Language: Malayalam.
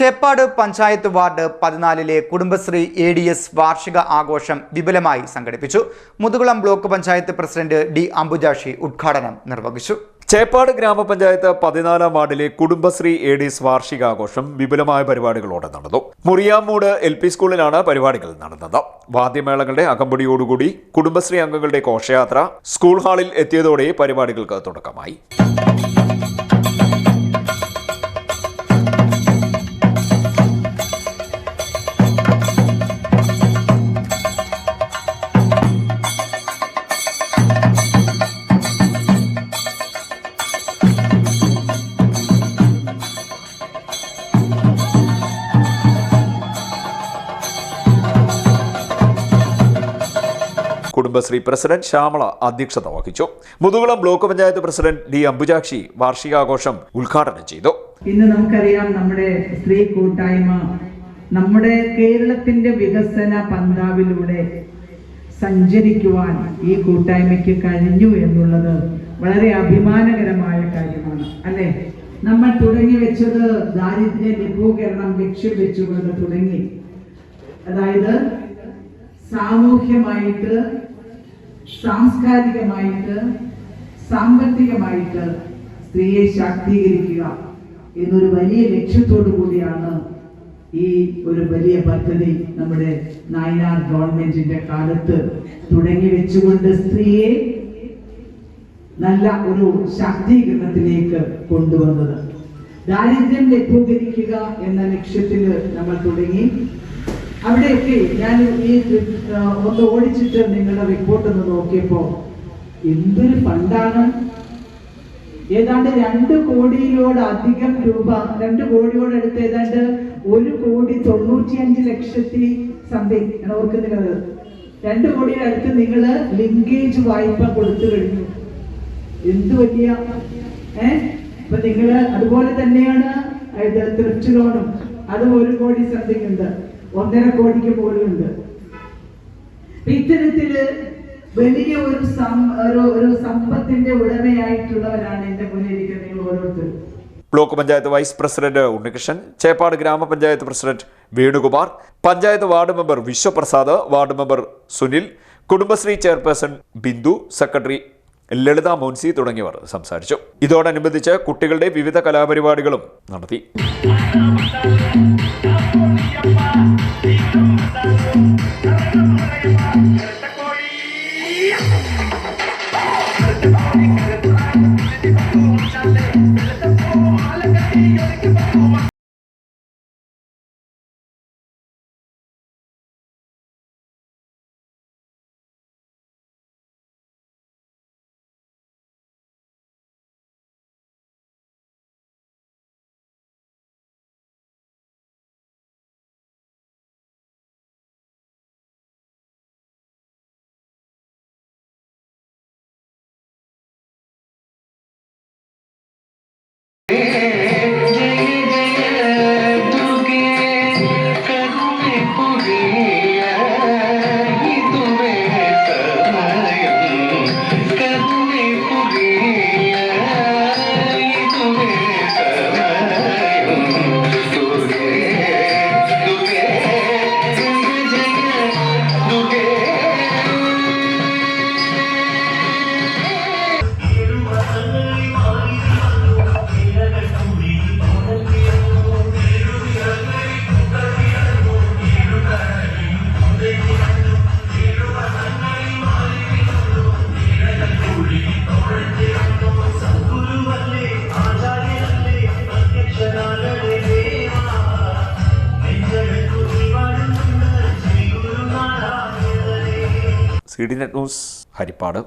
ചേപ്പാട് പഞ്ചായത്ത് വാർഡ് പതിനാലിലെ കുടുംബശ്രീ എ ഡി എസ് വാർഷിക ആഘോഷം വിപുലമായി സംഘടിപ്പിച്ചു. Muthukulam block panchayat president D Ambujakshi ഉദ്ഘാടനം നിർവഹിച്ചു. ചേപ്പാട് ഗ്രാമപഞ്ചായത്ത് പതിനാലാം വാർഡിലെ കുടുംബശ്രീ എ ഡി എസ് വാർഷികാഘോഷം വിപുലമായ പരിപാടികളോടെ നടന്നു. മുറിയാമൂട് എൽ പി സ്കൂളിലാണ് പരിപാടികൾ നടന്നത്. വാദ്യമേളങ്ങളുടെ അകമ്പടിയോടുകൂടി കുടുംബശ്രീ അംഗങ്ങളുടെ ഘോഷയാത്ര സ്കൂൾ ഹാളിൽ എത്തിയതോടെ പരിപാടികൾക്ക് തുടക്കമായി. കുടുംബശ്രീ പ്രസിഡന്റ് ശ്യാമള അധ്യക്ഷത വഹിച്ചു. Muthukulam block panchayat president D Ambujakshi വാർഷികാഘോഷം ഉദ്ഘാടനം ചെയ്തു. ഇന്ന് നമുക്കറിയാം നമ്മുടെ സ്ത്രീ കൂട്ടായ്മ നമ്മുടെ കേരളത്തിന്റെ വികസന പന്താവിലൂടെ സഞ്ചരിക്കുവാൻ ഈ കൂട്ടായ്മയ്ക്ക് കഴിഞ്ഞു എന്നുള്ളത് വളരെ അഭിമാനകരമായ കാര്യമാണ് അല്ലെ? നമ്മൾ തുടങ്ങി വെച്ചത് ദാരിദ്ര്യ ലഘൂകരണം ലക്ഷ്യം വെച്ചുകൊണ്ട് തുടങ്ങി. അതായത് സാമൂഹ്യമായിട്ട് സാംസ്കാരികമായിട്ട് സാമ്പത്തികമായിട്ട് സ്ത്രീയെ ശാക്തീകരിക്കുക എന്നൊരു വലിയ ലക്ഷ്യത്തോടു കൂടിയാണ് ഈ ഒരു വലിയ പദ്ധതി നമ്മുടെ നയനാർ ഗവൺമെന്റിന്റെ കാലത്ത് തുടങ്ങി വെച്ചുകൊണ്ട് സ്ത്രീയെ നല്ല ഒരു ശാക്തീകരണത്തിലേക്ക് കൊണ്ടുവന്നത്. ദാരിദ്ര്യം ലഘൂകരിക്കുക എന്ന ലക്ഷ്യത്തിൽ നമ്മൾ തുടങ്ങി. അവിടെയൊക്കെ ഞാൻ ഈ ഒന്ന് ഓടിച്ചിട്ട് നിങ്ങളുടെ റിപ്പോർട്ട് ഒന്ന് നോക്കിയപ്പോ എന്തൊരു ഫണ്ടാണ്? ഏതാണ്ട് രണ്ട് കോടിയിലോടധികം രൂപ രണ്ട് കോടിയോട് അടുത്ത് ഏതാണ്ട് ഒരു കോടി തൊണ്ണൂറ്റിയഞ്ച് ലക്ഷത്തി സംതിങ് ഓർക്കുന്നില്ല ഓർക്കുന്നില്ലത്. രണ്ട് കോടിയുടെ അടുത്ത് നിങ്ങൾ ലിങ്കേജ് വായ്പ കൊടുത്തു കഴിഞ്ഞു. എന്ത് വലിയ ഏ? ഇപ്പൊ നിങ്ങൾ അതുപോലെ തന്നെയാണ് ഇത് ത്രിഫ്റ്റ് ലോണും. അതും ഒരു കോടി സംതിങ് ഉണ്ട്. ഒന്നര കോടിക്ക് പോലുണ്ട് ഇത്തരത്തിൽ വലിയ ഒരു ഒരു സമ്പത്തിന്റെ ഉടമയായിട്ടുള്ളവരാണ് എന്റെ മുന്നിൽ ഇരിക്കുന്ന ഓരോരുത്തരും. Block panchayat vice president Unnikrishnan Cheppad grama panchayat president Venukumar panchayat ward member Vishwaprasad ward member Sunil Kudumbashree chairperson Bindu secretary Lalitha Monsi തുടങ്ങിയവർ സംസാരിച്ചു. ഇതോടനുബന്ധിച്ച് കുട്ടികളുടെ വിവിധ കലാപരിപാടികളും നടത്തി. Bye. C news Harippad.